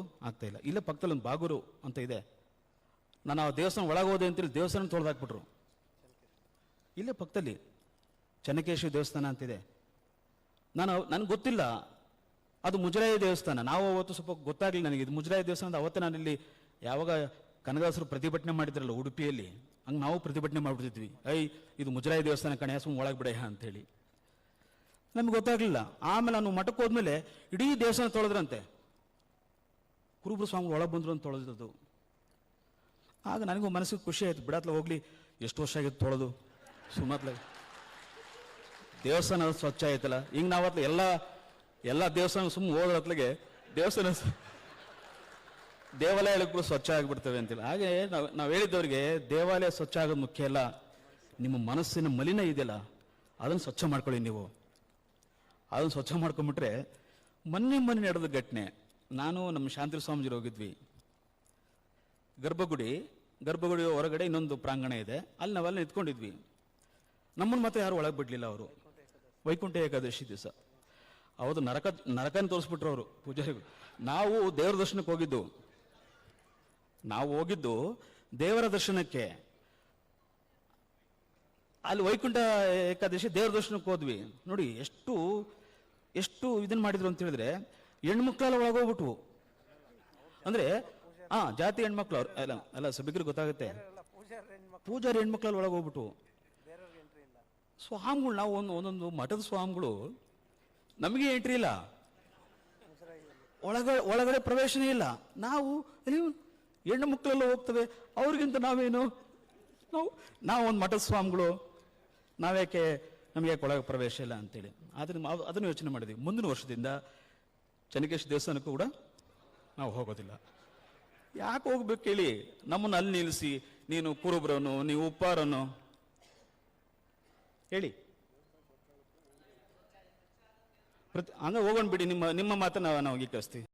ಆಗ್ತಾ ಇಲ್ಲ. ಇಲ್ಲೇ ಪಕ್ಕದಲ್ಲಿ ಒಂದು ಬಾಗೂರು ಅಂತ ಇದೆ. ನಾನು ಆ ದೇವಸ್ಥಾನ ಒಳಗೆ ಹೋದೆ ಅಂತೇಳಿ ದೇವಸ್ಥಾನ ತೊಳೆದಾಕ್ಬಿಟ್ರು ಇಲ್ಲೇ ಪಕ್ಕದಲ್ಲಿ ಚೆನ್ನಕೇಶ್ವರ ದೇವಸ್ಥಾನ ಅಂತಿದೆ ನಾನು, ನನಗೆ ಗೊತ್ತಿಲ್ಲ, ಅದು ಮುಜರಾಯಿ ದೇವಸ್ಥಾನ. ನಾವು ಅವತ್ತು ಸ್ವಲ್ಪ ಗೊತ್ತಾಗಲಿಲ್ಲ ನನಗೆ. ಇದು ಮುಜರಾಯಿ ದೇವಸ್ಥಾನ ಅವತ್ತೇ ನಾನು ಇಲ್ಲಿ ಯಾವಾಗ ಕನಕದಾಸರು ಪ್ರತಿಭಟನೆ ಮಾಡಿದ್ರಲ್ಲ ಉಡುಪಿಯಲ್ಲಿ, ಹಂಗೆ ನಾವು ಪ್ರತಿಭಟನೆ ಮಾಡಿಬಿಡ್ತಿದ್ವಿ ಐ, ಇದು ಮುಜರಾಯಿ ದೇವಸ್ಥಾನ ಕಣೆ ಸುಮ್ಮನೆ ಒಳಗೆ ಅಂತ ಅಂತೇಳಿ ನಮ್ಗೆ ಗೊತ್ತಾಗಲಿಲ್ಲ. ಆಮೇಲೆ ನಾನು ಮಠಕ್ಕೆ ಹೋದ್ಮೇಲೆ ಇಡೀ ದೇವಸ್ಥಾನ ತೊಳೆದ್ರಂತೆ. ಕುರುಬರು ಸ್ವಾಮಿಗಳು ಒಳಗೆ ಬಂದ್ರು ಅಂತ ತೊಳೆದದ್ದು. ಆಗ ನನಗೂ ಮನಸ್ಸಿಗೆ ಖುಷಿ ಆಯ್ತು, ಬಿಡತ್ಲ, ಹೋಗ್ಲಿ. ಎಷ್ಟು ವರ್ಷ ಆಗಿತ್ತು ತೊಳೆದು? ಸುಮ್ಮತ್ಲ ದೇವಸ್ಥಾನ ಸ್ವಚ್ಛ ಆಯ್ತಲ್ಲ. ಹಿಂಗೆ ನಾವತ್ಲ ಎಲ್ಲ ಎಲ್ಲ ದೇವಸ್ಥಾನ ಸುಮ್ಮನೆ ಹೋದ್ರತ್ಲಿಗೆ ದೇವಸ್ಥಾನ ದೇವಾಲಯಗಳು ಸ್ವಚ್ಛ ಆಗಿಬಿಡ್ತವೆ ಅಂತಿಲ್ಲ. ಹಾಗೆ ನಾವು ನಾವು ಹೇಳಿದ್ದವ್ರಿಗೆ, ದೇವಾಲಯ ಸ್ವಚ್ಛ ಆಗೋದು ಮುಖ್ಯ ಅಲ್ಲ. ನಿಮ್ಮ ಮನಸ್ಸಿನ ಮಲಿನ ಇದೆಯಲ್ಲ. ಅದನ್ನು ಸ್ವಚ್ಛ ಮಾಡ್ಕೊಳ್ಳಿ ನೀವು. ಅದನ್ನು ಸ್ವಚ್ಛ ಮಾಡ್ಕೊಂಬಿಟ್ರೆ ಮೊನ್ನೆ ಮೊನ್ನೆ ನಡೆದ ಘಟನೆ. ನಾನು ನಮ್ಮ ಶಾಂತಿ ಸ್ವಾಮೀಜಿರು ಹೋಗಿದ್ವಿ. ಗರ್ಭಗುಡಿ ಗರ್ಭಗುಡಿ ಹೊರಗಡೆ ಇನ್ನೊಂದು ಪ್ರಾಂಗಣ ಇದೆ. ಅಲ್ಲಿ ನಾವೆಲ್ಲ ನಿಂತ್ಕೊಂಡಿದ್ವಿ. ನಮ್ಮನ್ನು ಮಾತ್ರ ಯಾರು ಒಳಗೆ ಬಿಡಲಿಲ್ಲ ಅವರು. ವೈಕುಂಠ ಏಕಾದಶಿ ದಿವಸ. ಅವತ್ತು ನರಕ, ನರಕನ ತೋರಿಸ್ಬಿಟ್ರು ಅವರು ಪೂಜಾರಿಗಳು. ನಾವು ದೇವರ ದರ್ಶನಕ್ಕೆ ಹೋಗಿದ್ದು. ನಾವು ಹೋಗಿದ್ದು ದೇವರ ದರ್ಶನಕ್ಕೆ. ಅಲ್ಲಿ ವೈಕುಂಠ ಏಕಾದಶಿ ದೇವರ ದರ್ಶನಕ್ಕೆ ಹೋದ್ವಿ. ನೋಡಿ, ಎಷ್ಟು ಎಷ್ಟು ಇದನ್ನ ಮಾಡಿದ್ರು ಅಂತ ಹೇಳಿದ್ರೆ ಹೆಣ್ಮಕ್ಳೆಲ್ಲ ಒಳಗೋಗ್ಬಿಟ್ವು. ಅಂದ್ರೆ, ಆ, ಜಾತಿ ಹೆಣ್ಮಕ್ಳು ಅವ್ರು, ಅಲ್ಲ ಅಲ್ಲ, ಸಭಿಕರಿಗೆ ಗೊತ್ತಾಗುತ್ತೆ. ಪೂಜಾರಿ ಹೆಣ್ಮಕ್ಳಲ್ಲಿ ಒಳಗೋಗ್ಬಿಟ್ವು. ಸ್ವಾಮಿಗಳು, ನಾವು ಒಂದು, ಒಂದೊಂದು ಮಠದ ಸ್ವಾಮಿಗಳು, ನಮಗೆ ಎಂಟ್ರಿ ಇಲ್ಲ. ಒಳಗಡೆ ಒಳಗಡೆ ಪ್ರವೇಶನೇ ಇಲ್ಲ. ನಾವು ಹೆಣ್ಣು ಮಕ್ಕಳೆಲ್ಲ ಹೋಗ್ತವೆ, ಅವ್ರಿಗಿಂತ ನಾವೇನು? ನಾವು ನಾವು ಒಂದು ಮಠದ ಸ್ವಾಮಿಗಳು. ನಾವ್ಯಾಕೆ ನಮಗೆ ಒಳಗೆ ಪ್ರವೇಶ ಇಲ್ಲ ಅಂತೇಳಿ. ನಾವು ಅದನ್ನು ಯೋಚನೆ ಮಾಡಿದ್ವಿ. ಮುಂದಿನ ವರ್ಷದಿಂದ ಚೆನ್ನಕೇಶ್ ದೇವಸ್ಥಾನಕ್ಕೂ ಕೂಡ ನಾವು ಹೋಗೋದಿಲ್ಲ. ಯಾಕೆ ಹೋಗ್ಬೇಕು ಹೇಳಿ? ನಮ್ಮನ್ನು ಅಲ್ಲಿ ನಿಲ್ಲಿಸಿ, ನೀನು ಕುರುಬ್ರನು ನೀವು ಉಪ್ಪಾರನು. ಹೇಳಿ. ಪ್ರತಿ ಹಂಗ ಹೋಗೋಣ ಬಿಡಿ ನಿಮ್ಮ ನಿಮ್ಮ ಮಾತನ್ನ ನಾವು ಅಂಗೀಕರಿಸ್ತೀವಿ.